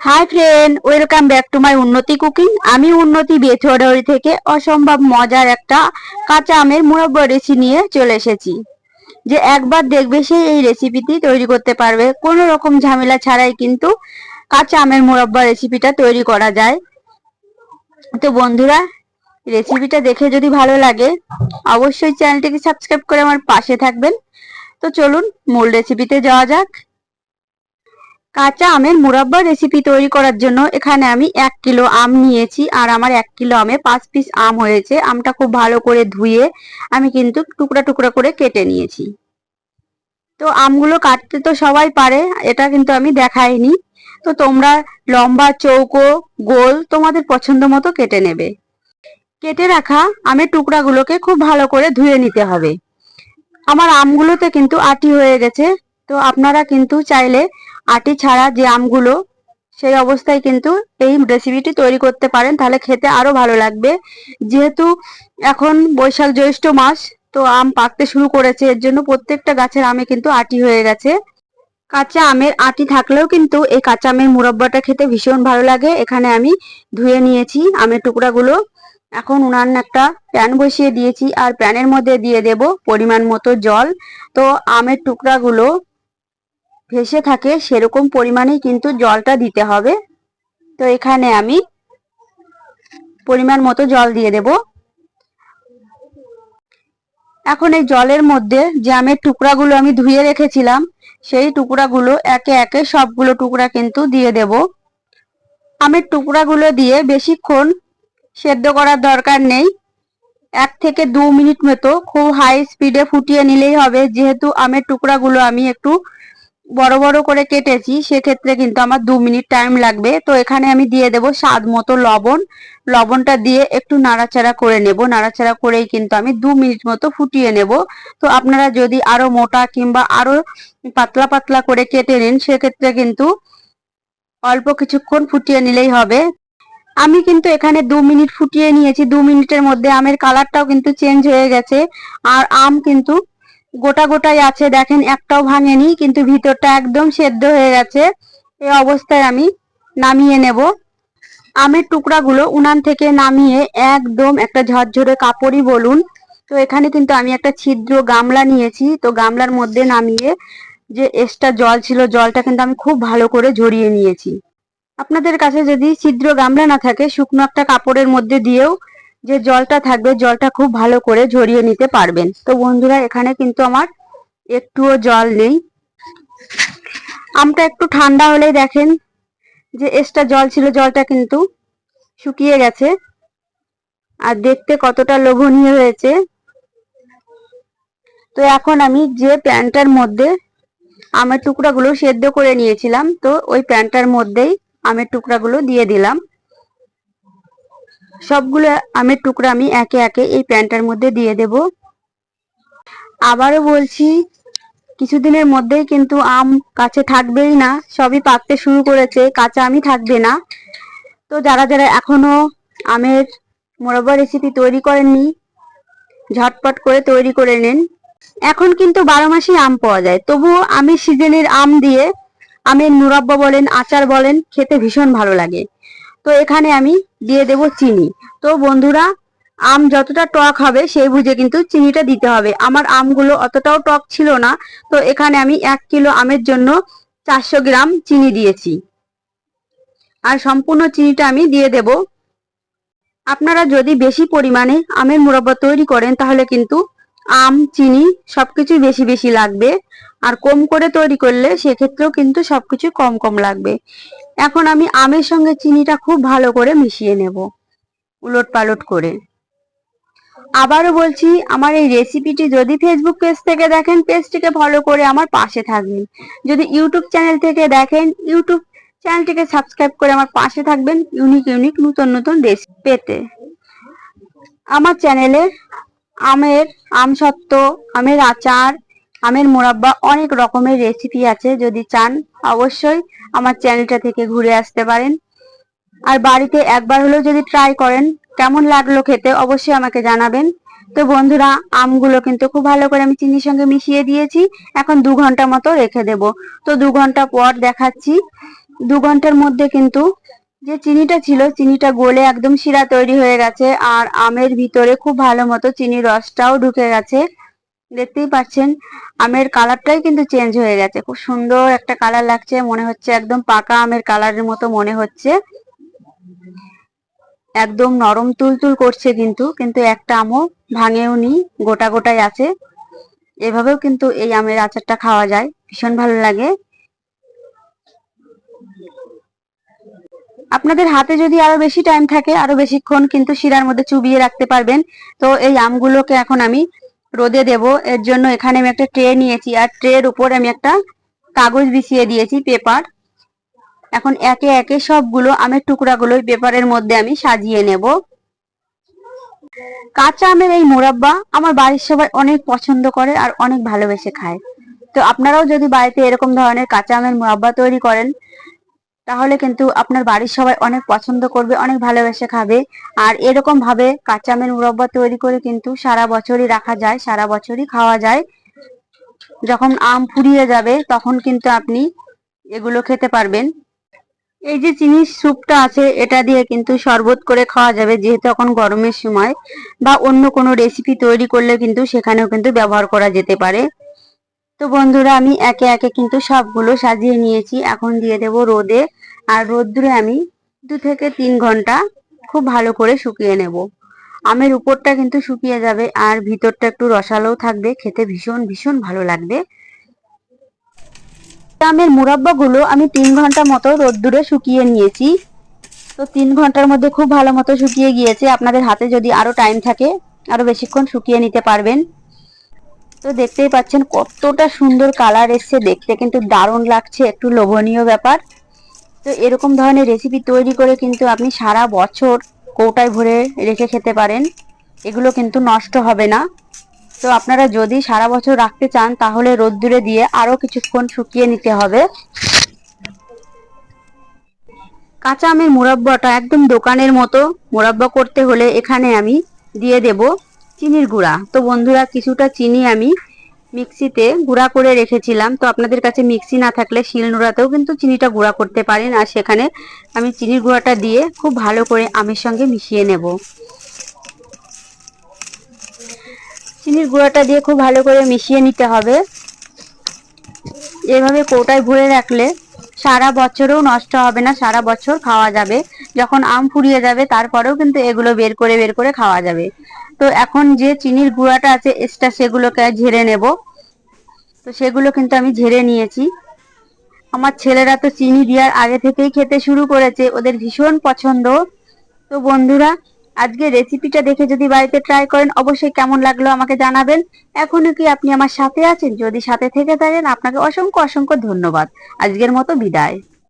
Hi friend welcome back to my Unnati cooking আমি উন্নতি বেথুয়ারি থেকে অসম্ভব মজার একটা কাঁচা আমের মুরব্বা রেসিপি নিয়ে চলে এসেছি। যে একবার দেখবে সে এই রেসিপিটি তৈরি করতে পারবে। কোনো রকম ঝামেলা ছাড়াই কিন্তু কাঁচা আমের মুরব্বা রেসিপিটা তৈরি করা যায়। তো বন্ধুরা রেসিপিটা দেখে যদি ভালো লাগে, অবশ্যই চ্যানেলটিকে সাবস্ক্রাইব করে আমার পাশে থাকবেন। তো চলুন, মূল রেসিপিতে যাওয়া যাক। কাঁচা আমের মুরাব্বা রেসিপি তৈরি করার জন্য এখানে আমি এক কিলো আম নিয়েছি, আর আমার এক কিলো আমে পাঁচ পিস আম হয়েছে। আমটা খুব ভালো করে ধুয়ে আমি কিন্তু টুকরা টুকরা করে কেটে নিয়েছি। তো আমগুলো কাটতে তো সবাই পারে, এটা কিন্তু আমি দেখাইনি। তো তোমরা লম্বা, চৌকো, গোল তোমাদের পছন্দ মতো কেটে নেবে। কেটে রাখা আমের টুকরাগুলোকে খুব ভালো করে ধুয়ে নিতে হবে। আমার আমগুলোতে কিন্তু আটি হয়ে গেছে, তো আপনারা কিন্তু চাইলে আটি ছাড়া যে আমগুলো, সেই অবস্থায় কিন্তু এই রেসিপিটি তৈরি করতে পারেন। তাহলে খেতে আরও ভালো লাগবে। যেহেতু এখন বৈশাখ জ্যৈষ্ঠ মাস, তো আম পাকতে শুরু করেছে। এর জন্য প্রত্যেকটা গাছের আমে কিন্তু আটি হয়ে গেছে। কাঁচা আমের আটি থাকলেও কিন্তু এই কাঁচা আমের মুরব্বাটা খেতে ভীষণ ভালো লাগে। এখানে আমি ধুয়ে নিয়েছি আমের টুকরাগুলো। এখন উনান একটা প্যান বসিয়ে দিয়েছি। আর প্যানের মধ্যে দিয়ে দেব পরিমাণ মতো জল। তো আমের টুকরাগুলো ভেসে থাকে, সেরকম পরিমাণেই কিন্তু জলটা দিতে হবে। তো এখানে আমি পরিমাণ মতো জল দিয়ে দেব। এখন এই জলের মধ্যে যে আমের টুকরাগুলো আমি ধুয়ে রেখেছিলাম, সেই টুকরাগুলো একে একে সবগুলো টুকরা কিন্তু দিয়ে দেব। আমের টুকরাগুলো দিয়ে বেশিক্ষণ সেদ্ধ করার দরকার নেই। এক থেকে দু মিনিট মতো খুব হাই স্পিডে ফুটিয়ে নিলেই হবে, যেহেতু আমের টুকরাগুলো আমি একটু বড় বড় করে কেটেছি, সেক্ষেত্রে কিন্তু আমার দু মিনিট টাইম লাগবে। তো এখানে আমি দিয়ে দেব স্বাদ মতো লবণ। লবণটা দিয়ে একটু নাড়াচাড়া করে নেব। নাড়াচাড়া করেই কিন্তু আমি দু মিনিট মতো ফুটিয়ে নেব। তো আপনারা যদি আরও মোটা কিংবা আরও পাতলা পাতলা করে কেটে নিন, সেক্ষেত্রে কিন্তু অল্প কিছুক্ষণ ফুটিয়ে নিলেই হবে। আমি কিন্তু এখানে দু মিনিট ফুটিয়ে নিয়েছি। দু মিনিটের মধ্যে আমের কালারটাও কিন্তু চেঞ্জ হয়ে গেছে। আর আম কিন্তু গোটা গোটাই আছে, দেখেন একটাও ভাঙেনি, কিন্তু ভিতরটা একদম সেদ্ধ হয়ে গেছে। এই অবস্থায় আমি নামিয়ে নেব। আমের টুকরাগুলো উনান থেকে নামিয়ে একদম একটা ঝরঝরে কাপড়ই বলুন। তো এখানে কিন্তু আমি একটা ছিদ্র গামলা নিয়েছি, তো গামলার মধ্যে নামিয়ে যে এক্সট্রা জল ছিল, জলটা কিন্তু আমি খুব ভালো করে ঝরিয়ে নিয়েছি। আপনাদের কাছে যদি ছিদ্র গামলা না থাকে, শুকনো একটা কাপড়ের মধ্যে দিয়েও যে জলটা থাকবে, জলটা খুব ভালো করে ঝরিয়ে নিতে পারবেন। তো বন্ধুরা, এখানে কিন্তু আমার একটুও জল নেই। আমটা একটু ঠান্ডা হলেই দেখেন যে এক্সট্রা জল ছিল, জলটা কিন্তু শুকিয়ে গেছে। আর দেখতে কতটা লোভনীয় হয়েছে। তো এখন আমি যে প্যানটার মধ্যে আমের টুকরাগুলো সেদ্ধ করে নিয়েছিলাম, তো ওই প্যানটার মধ্যেই আমের টুকরাগুলো দিয়ে দিলাম। সবগুলো আমের টুকরা আমি একে একে এই প্যানটার মধ্যে দিয়ে দেব। আবারও বলছি, কিছুদিনের মধ্যেই কিন্তু আম কাছে থাকবেই না, সবই পাকতে শুরু করেছে, কাঁচা আমি থাকবে না। তো যারা যারা এখনও আমের মোরব্বা রেসিপি তৈরি করেননি, ঝটপট করে তৈরি করে নেন। এখন কিন্তু বারো মাসেই আম পাওয়া যায়, তবুও আমি সিজনের আম দিয়ে আমের মুরাব্বা বলেন, আচার বলেন, খেতে ভীষণ ভালো লাগে। তো এখানে আমি দিয়ে দেব চিনি। তো বন্ধুরা, আম যতটা টক হবে সেই বুঝে কিন্তু চিনিটা দিতে হবে। আমার আমগুলো অতটাও টক ছিল না, তো এখানে আমি এক কিলো আমের জন্য চারশো গ্রাম চিনি দিয়েছি। আর সম্পূর্ণ চিনিটা আমি দিয়ে দেব। আপনারা যদি বেশি পরিমাণে আমের মুরব্বা তৈরি করেন, তাহলে কিন্তু আম, চিনি সবকিছু বেশি বেশি লাগবে। আর কম করে তৈরি করলে সেক্ষেত্রেও কিন্তু সবকিছু কম কম লাগবে। এখন আমি আমের সঙ্গে চিনিটা খুব ভালো করে মিশিয়ে নেব, উলট পালট করে। আবারও বলছি, আমার এই রেসিপিটি যদি ফেসবুক পেজ থেকে দেখেন পেজটিকে ফলো করে আমার পাশে থাকবেন। যদি ইউটিউব চ্যানেল থেকে দেখেন ইউটিউব চ্যানেলটিকে সাবস্ক্রাইব করে আমার পাশে থাকবেন ইউনিক ইউনিক নতুন নতুন রেসিপি পেতে। আমার চ্যানেলে আমের, আম সত্ত্ব, আমের আচার আমের মোরাব্বা অনেক রকমের রেসিপি আছে, যদি চান অবশ্যই আমার চ্যানেলটা থেকে ঘুরে আসতে পারেন। আর বাড়িতে একবার হলেও যদি ট্রাই করেন, কেমন লাগল খেতে অবশ্যই আমাকে জানাবেন। তো বন্ধুরা, আমগুলো কিন্তু খুব ভালো করে আমি চিনির সঙ্গে মিশিয়ে দিয়েছি, এখন দু ঘণ্টা মতো রেখে দেব। তো দু ঘণ্টা পর দেখাচ্ছি। দু ঘণ্টার মধ্যে কিন্তু যে চিনিটা ছিল, চিনিটা গলে একদম শিরা তৈরি হয়ে গেছে, আর আমের ভিতরে খুব ভালো মতো চিনির রসটাও ঢুকে গেছে। দেখতেই পাচ্ছেন, আমের কালারটাই কিন্তু চেঞ্জ হয়ে গেছে। খুব সুন্দর একটা কালার লাগছে, মনে হচ্ছে একদম পাকা আমের কালারের মতো মনে হচ্ছে। একদম নরম তুলতুল করছে কিন্তু কিন্তু একটা আমও ভাঙেও নি, গোটা গোটাই আছে। এভাবেও কিন্তু এই আমের আচারটা খাওয়া যায়, ভীষণ ভালো লাগে। আপনাদের হাতে যদি আরও বেশি টাইম থাকে, আরও বেশিক্ষণ কিন্তু শিরার মধ্যে চুবিয়ে রাখতে পারবেন। তো এই আমগুলোকে এখন আমি রোদে দেব। এর জন্য এখানে আমি একটা ট্রে নিয়েছি। আর ট্রের উপর আমি একটা কাগজ বিছিয়ে দিয়েছি, পেপার। এখন একে একে সবগুলো আমের টুকরাগুলো পেপারের মধ্যে আমি সাজিয়ে নেব। কাঁচা আমের এই মোরাব্বা আমার বাড়ির সবাই অনেক পছন্দ করে আর অনেক ভালোবেসে খায়। তো আপনারাও যদি বাড়িতে এরকম ধরনের কাঁচা আমের মোরাব্বা তৈরি করেন তাহলে কিন্তু আপনার বাড়ির সবাই অনেক পছন্দ করবে, অনেক ভালোবেসে খাবে। আর এরকম ভাবে কাঁচা আমের মুরব্বা তৈরি করে কিন্তু সারা বছরই রাখা যায়, সারা বছরই খাওয়া যায়। যখন আম ফুরিয়ে যাবে, তখন কিন্তু আপনি এগুলো খেতে পারবেন। এই যে চিনির স্যুপটা আছে, এটা দিয়ে কিন্তু শরবত করে খাওয়া যাবে, যেহেতু এখন গরমের সময়। বা অন্য কোনো রেসিপি তৈরি করলে কিন্তু সেখানেও কিন্তু ব্যবহার করা যেতে পারে। তো বন্ধুরা, আমি একে একে কিন্তু সবগুলো সাজিয়ে নিয়েছি। এখন দিয়ে দেব রোদে। আর রোদ্দুরে আমি দু থেকে তিন ঘণ্টা খুব ভালো করে শুকিয়ে নেব। আমের উপরটা কিন্তু শুকিয়ে যাবে আর ভিতরটা একটু রসালোও থাকবে। খেতে ভীষণ ভীষণ ভালো লাগবে। আমের মুরাব্বাগুলো আমি তিন ঘণ্টা মতো রোদ্দুরে শুকিয়ে নিয়েছি। তো তিন ঘণ্টার মধ্যে খুব ভালো মতো শুকিয়ে গিয়েছে। আপনাদের হাতে যদি আরও টাইম থাকে, আরও বেশিক্ষণ শুকিয়ে নিতে পারবেন। তো দেখতেই পাচ্ছেন কতটা সুন্দর কালার এসছে। দেখতে কিন্তু দারুণ লাগছে, একটু লোভনীয় ব্যাপার। তো এরকম ধরনের রেসিপি তৈরি করে কিন্তু আপনি সারা বছর কৌটায় ভরে রেখে খেতে পারেন। এগুলো কিন্তু নষ্ট হবে না। তো আপনারা যদি সারা বছর রাখতে চান, তাহলে রোদ্দুরে দিয়ে আরও কিছুক্ষণ শুকিয়ে নিতে হবে। কাঁচা আমের মুরাব্বাটা একদম দোকানের মতো মুরাব্বা করতে হলে এখানে আমি দিয়ে দেব। চিনির গুঁড়া। তো বন্ধুরা, কিছুটা চিনি আমি মিক্সিতে গুঁড়া করে রেখেছিলাম। তো আপনাদের কাছে মিক্সি না থাকলে শিলনোড়াতেও কিন্তু চিনিটা গুঁড়া করতে পারেন। আর সেখানে আমি চিনির গুঁড়াটা দিয়ে খুব ভালো করে আমের সঙ্গে মিশিয়ে নেব। চিনির গুঁড়াটা দিয়ে খুব ভালো করে মিশিয়ে নিতে হবে। এভাবে কৌটায় ভরে রাখলে সারা বছরও নষ্ট হবে না, সারা বছর খাওয়া যাবে। যখন আম ফুরিয়ে যাবে, তারপরেও কিন্তু এগুলো বের করে বের করে খাওয়া যাবে। তো এখন যে চিনির গুঁড়াটা আছে, এক্সট্রা সেগুলোকে ঝেড়ে নেব। তো সেগুলো কিন্তু আমি ঝেড়ে নিয়েছি। আমার ছেলেরা তো চিনি দেওয়ার আগে থেকেই খেতে শুরু করেছে। ওদের ভীষণ পছন্দ। তো বন্ধুরা আজকে রেসিপিটা দেখে যদি বাড়িতে ট্রাই করেন, অবশ্যই কেমন লাগল আমাকে জানাবেন। এখনও কি আপনি আমার সাথে আছেন? যদি সাথে থেকে থাকেন, আপনাকে অসংখ্য অসংখ্য ধন্যবাদ। আজকের মতো বিদায়।